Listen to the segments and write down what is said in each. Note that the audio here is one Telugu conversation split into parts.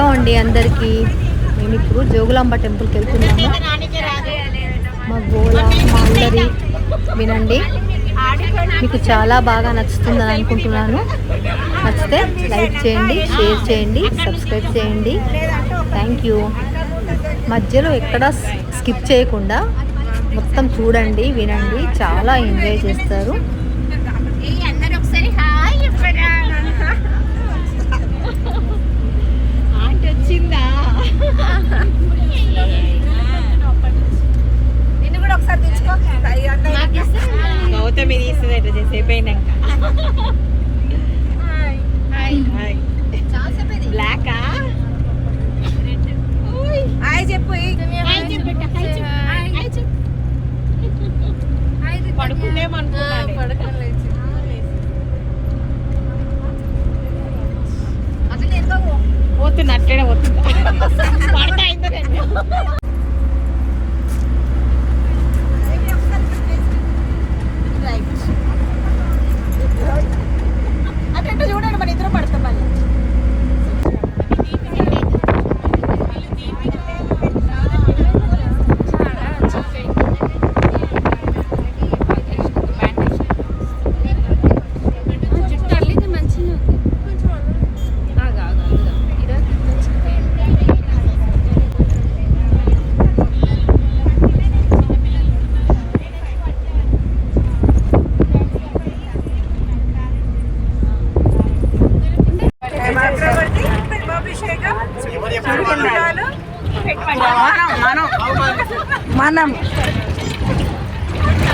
హలో అండి అందరికీ. మేము ఇప్పుడు జోగులాంబ టెంపుల్కి వెళ్తున్నాము మా గోళ మా అందరి వినండి. మీకు చాలా బాగా నచ్చుతుందని అనుకుంటున్నాను. నచ్చితే లైక్ చేయండి షేర్ చేయండి సబ్స్క్రైబ్ చేయండి. Thank you. మధ్యలో ఎక్కడ స్కిప్ చేయకుండా మొత్తం చూడండి వినండి. చాలా ఎంజాయ్ చేస్తారు అందరూ ఒకసారి హాయ్ చెప్పరా ఆంటీ వచ్చిందా నిన్ను కూడా ఒకసారి తెచ్చుకో నాకు ఇస్తారా? గౌతమి తీస్తుంది ఎట్లా చేసేపు అయినాక బ్లాకా హాయ్ చెప్పు చెప్పు పడుకుందేమనుకున్నాను పోతున్నా అట్లనే పోతుందా పడతా అయిందో అటెంట్ చూడండి మన ఇద్దరు పడతాం మళ్ళీ జుట్టు అల్లింది మంచిగా మనం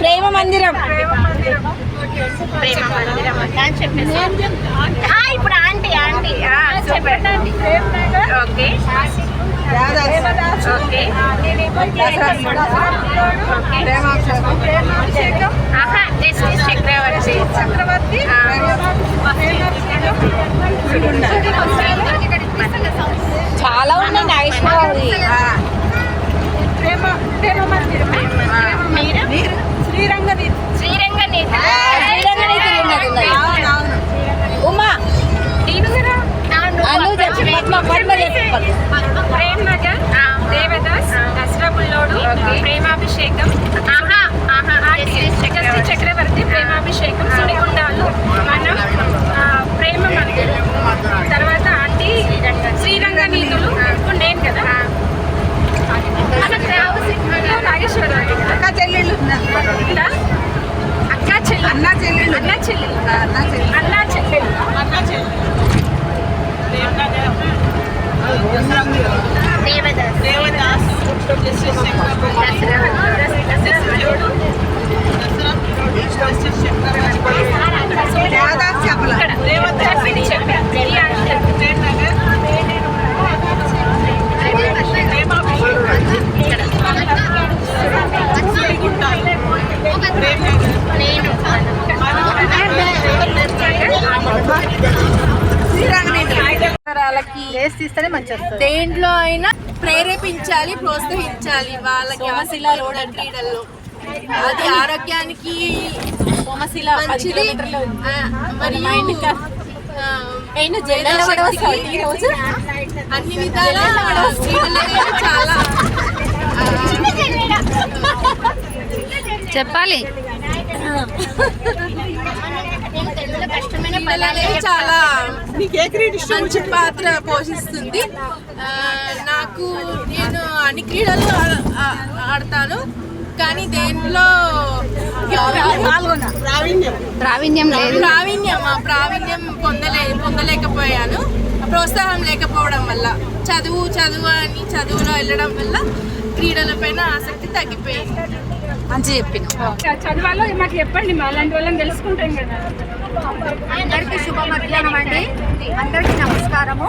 ప్రేమ మందిరం. ఇప్పుడు ఆంటీ ఆంటీ. ఆ, చెప్పండి ఓకే. ఓకే. ఆహా జస్టిస్ చక్రవర్తి. చక్రవర్తి చాలా ఉన్నాయి నాగేశ్వరరావు ప్రేమ ప్రేమ మందిరం శ్రీరంగ. అవునవును. ఉమా. ప్రేమ్ నగర్ దేవదాస్ దసరా బుల్లోడు ప్రేమాభిషేకం చక్రవర్తి ప్రేమాభిషేకం సుడిగుండాలు మనం ఆ, ప్రేమ మందిరం తర్వాత ఆంటీ శ్రీరంగ నీతులు ఇప్పుడు నేను కదా మనకు రావాల్సిన నాగేశ్వరరావు అక్క చెల్లెళ్ళు ఉందా? అక్క చెల్లి అన్న చెల్లెళ్ళు అన్న చెల్లి అన్న చెల్లెళ్ళు అన్న చెల్లెలు అన్న చెల్లి దేవదాస్ దేవదాస్ దేవదాస్ చెప్పల లేస్ తీస్తేనే మంచి వస్తుంది. దేంట్లో అయినా ప్రేరేపించాలి ప్రోత్సహించాలి వాళ్ళకి ఆశిలా రోడ్ క్రీడల్లో. అది ఆరోగ్యానికి మంచిది. మరియు అన్ని విధాల చాలా చెప్పాలి. క్రీడలు చాలా మంచి పాత్ర పోషిస్తుంది. ఆ, నాకు నేను అన్ని క్రీడలు ఆడతాను. కానీ దేంట్లో ప్రావీణ్యం లేదు. ప్రావీణ్యం ఆ ప్రావీణ్యం పొందలే పొందలేకపోయాను. ప్రోత్సాహం లేకపోవడం వల్ల చదువు చదువు అని చదువులో వెళ్ళడం వల్ల క్రీడలపైన ఆసక్తి తగ్గిపోయింది. మంచి చెప్పిన చదవాలో మాకు చెప్పండి మా అలాంటి వాళ్ళని తెలుసుకుంటాం కదా. అందరికీ శుభ మధ్యాహ్నం అండి. అందరికీ నమస్కారము.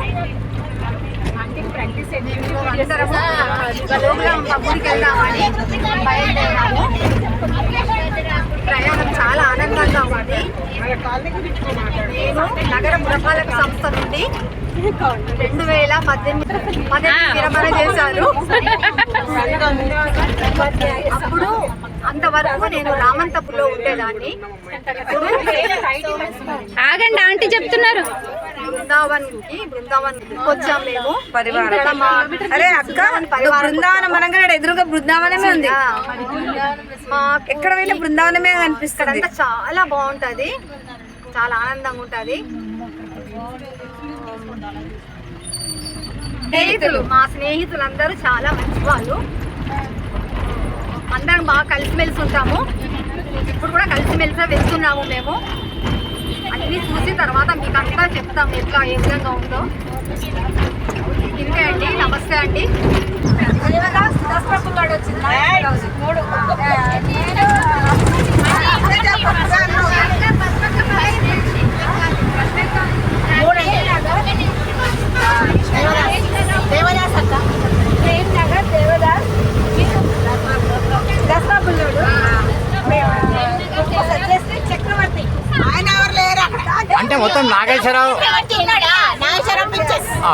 మేము అందరము జోగులాంబ గుడికి వెళ్దామని బయలుదేరాము. ప్రయాణం చాలా ఆనందంగా ఉంది. నేను నగర పురపాలక సంస్థ నుండి రెండు వేల పద్దెనిమిది పద్దెనిమిది విరమణ చేశారు. అంతవరకు నేను రామంతపులో ఉండేదాన్ని. ఆగండి ఆంటీ చెప్తున్నారు. బృందావన్కి బృందావన్ వచ్చాం మేము. మా అరే అక్క పరివారం బృందావనం అనగానే ఎదురుగా బృందావనమే ఉంది. మా ఎక్కడ పోయినా బృందావనమే కనిపిస్తుంది ఇక్కడంతా చాలా బాగుంటది. చాలా ఆనందంగా ఉంటది. స్నేహితులు. మా స్నేహితులందరూ చాలా మంచి వాళ్ళు. అందరం బాగా కలిసిమెలిసి ఉంటాము. ఇప్పుడు కూడా కలిసిమెలిసే వెళ్తున్నాము మేము. అన్ని చూసిన తర్వాత మీకు అంతా చెప్తాం ఎట్లా ఏ విధంగా ఉందో. ఇంకే అండి నమస్తే అండి. దేవదాస్ అక్క. నాగేశ్వరరావు. ఆ,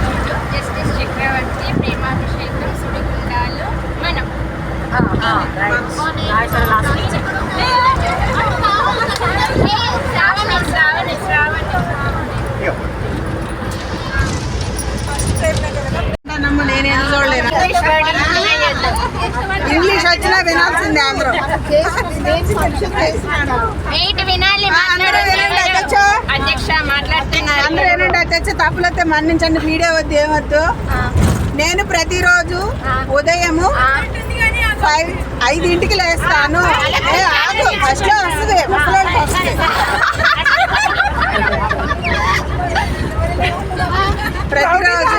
ఇంగ్లీష్ వచ్చినా వినాల్సిందే అందరూ. అధ్యక్ష. మాట్లాడుతున్నారు అందరూ ఏంటంటే అధ్యక్ష తప్పులైతే మన్నించండి వీడియో వద్దు ఏమొద్దు నేను ప్రతిరోజు ఉదయము ఫైవ్ ఐదింటికి లేస్తాను. ఏ, ఆగు ఫస్ట్ వస్తుంది ముసలోళ్ళకి వస్తుంది. ప్రతిరోజు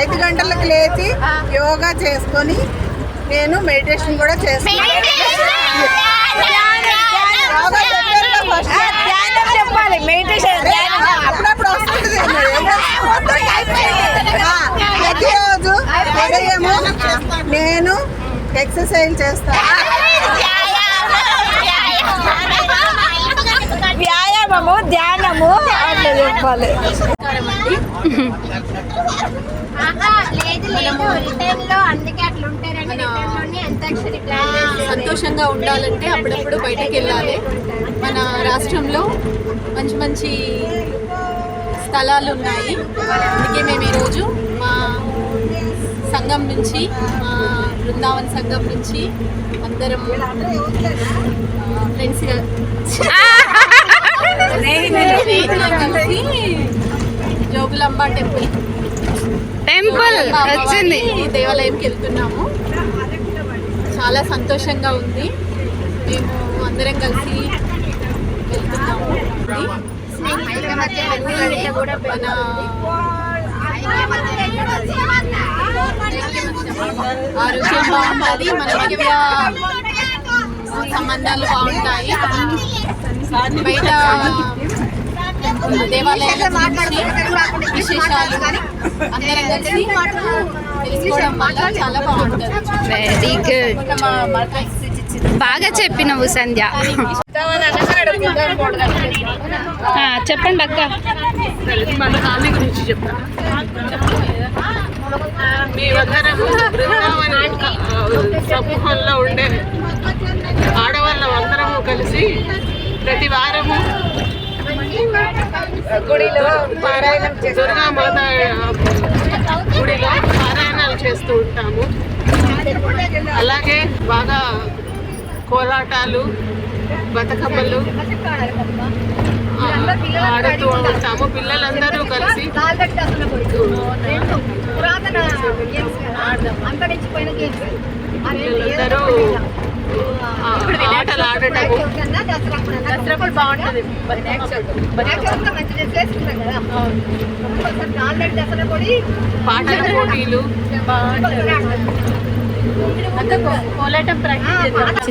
ఐదు గంటలకు లేచి యోగా చేసుకొని నేను మెడిటేషన్ కూడా చేస్తాను. చెప్పాలి మెడిటేషన్ అప్పుడప్పుడు ప్రతిరోజు ఉదయము నేను ఎక్సర్సైజ్ చేస్తాను వ్యాయామము ధ్యానము అట్లా చెప్పాలి. లేదు అందుకే సంతోషంగా ఉండాలంటే అప్పుడప్పుడు బయటకు వెళ్ళాలి. మన రాష్ట్రంలో మంచి మంచి స్థలాలు ఉన్నాయి. అందుకే మేము ఈరోజు సంఘం నుంచి బృందావన్ సంఘం నుంచి అందరం స్నేహితులం. కలిసి జోగులాంబ టెంపుల్. టెంపుల్ వచ్చింది. దేవాలయంకి వెళ్తున్నాము. చాలా సంతోషంగా ఉంది. మేము అందరం కలిసి వెళ్తున్నాము. మన ఆరోగ్యం బాగుంటుంది మన సంబంధాలు బాగుంటాయి. బయట దేవాలయాల విశేషాలు అందరం కలిసి తెలుసుకోవడం వల్ల చాలా బాగుంటుంది. వెరీ గుడ్ బాగా చెప్పినవు సంధ్య. చెప్పండి అక్క. మన హామీ గురించి బృందావన సమూహంలో ఉండే ఆడవాళ్ళం అందరము కలిసి ప్రతి వారము గుడిలో పారాయణం దుర్గా మాత గుడిలో పారాయణాలు చేస్తూ ఉంటాము. అలాగే బాగా కోలాటాలు బతుకమ్మలు ఆడుతూ ఉంటాము పిల్లలందరూ కలిసి. పురాతన గేమ్స్ కదా. అంతరించిపోయిన గేమ్స్ పిల్లలందరూ ఆటలు ఆడటము. దసరా కూడా బాగుంటుంది. పాటల పోటీలు. కోలాటం ప్రాక్టీస్